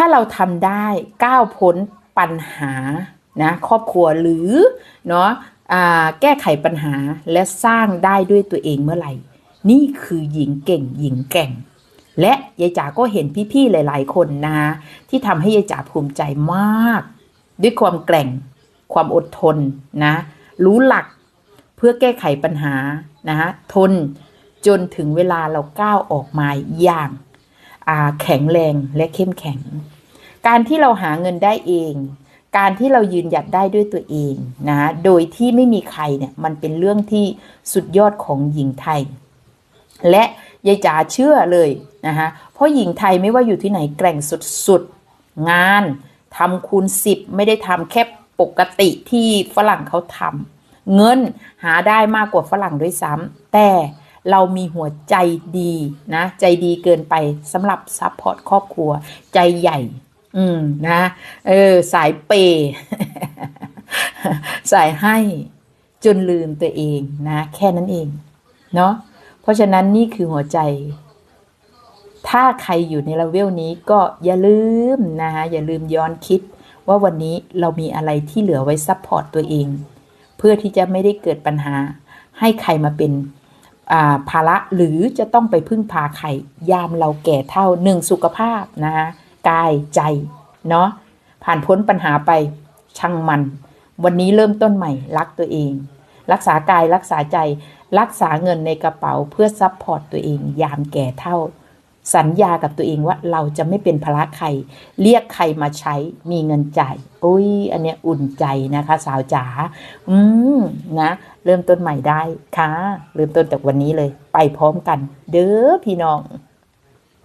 ถ้าเราทำได้ก้าวพ้นปัญหานะครอบครัวหรือเนาะแก้ไขปัญหาและสร้างได้ด้วยตัวเองเมื่อไหร่ นี่คือหญิงเก่งหญิงแก่ง และยายจ๋าก็เห็นพี่ๆหลาย ๆ คนนะที่ทำให้ยายจ๋าภูมิใจมาก ด้วยความแกร่ง ความอดทนนะรู้หลักเพื่อแก้ไขปัญหานะฮะทนจนถึงเวลาเราก้าวออกมาอย่าง แข็งแรงและเข้มแข็ง การที่เราหาเงินได้เอง การที่เรายืนหยัดได้ด้วยตัวเองนะโดยที่ไม่มีใครเนี่ยมันเป็นเรื่องที่สุดยอดของหญิงไทย และยายจ๋าเชื่อเลยนะคะเพราะหญิงไทยไม่ว่าอยู่ที่ไหนแกร่งสุดๆ งานทำคูณสิบไม่ได้ทำแค่ปกติที่ฝรั่งเขาทำเงินหาได้มากกว่าฝรั่งด้วยซ้ำแต่ เรามีหัวใจดีนะใจดีเกินไปสำหรับซัพพอร์ตครอบครัว ใจใหญ่ อืมนะเออสายเปย์สายให้จนลืมตัวเองนะ แค่นั้นเองเนาะเพราะฉะนั้นนี่คือหัวใจ ถ้าใครอยู่ในเลเวลนี้ก็อย่าลืมนะคะอย่าลืมย้อนคิดว่าวันนี้เรามีอะไรที่เหลือไว้ซัพพอร์ตตัวเอง เพื่อที่จะไม่ได้เกิดปัญหาให้ใครมาเป็น ภาระหรือจะต้องไปพึ่งพาใครยามเราแก่เท่าหนึ่งสุขภาพนะคะกายใจเนาะผ่านพ้นปัญหาไปช่างมัน วันนี้เริ่มต้นใหม่รักตัวเอง รักษากายรักษาใจรักษาเงินในกระเป๋าเพื่อซัพพอร์ตตัวเอง ยามแก่เท่า สัญญากับตัวเองว่าเราจะไม่เป็นภาระใคร เรียกใครมาใช้มีเงินจ่ายอุ้ยอันเนี้ยอุ่นใจนะคะ สาวจ๋าอืมนะ เริ่มต้นใหม่ได้ค่ะ เริ่มต้นจากวันนี้เลย ไปพร้อมกัน เด้อพี่น้อง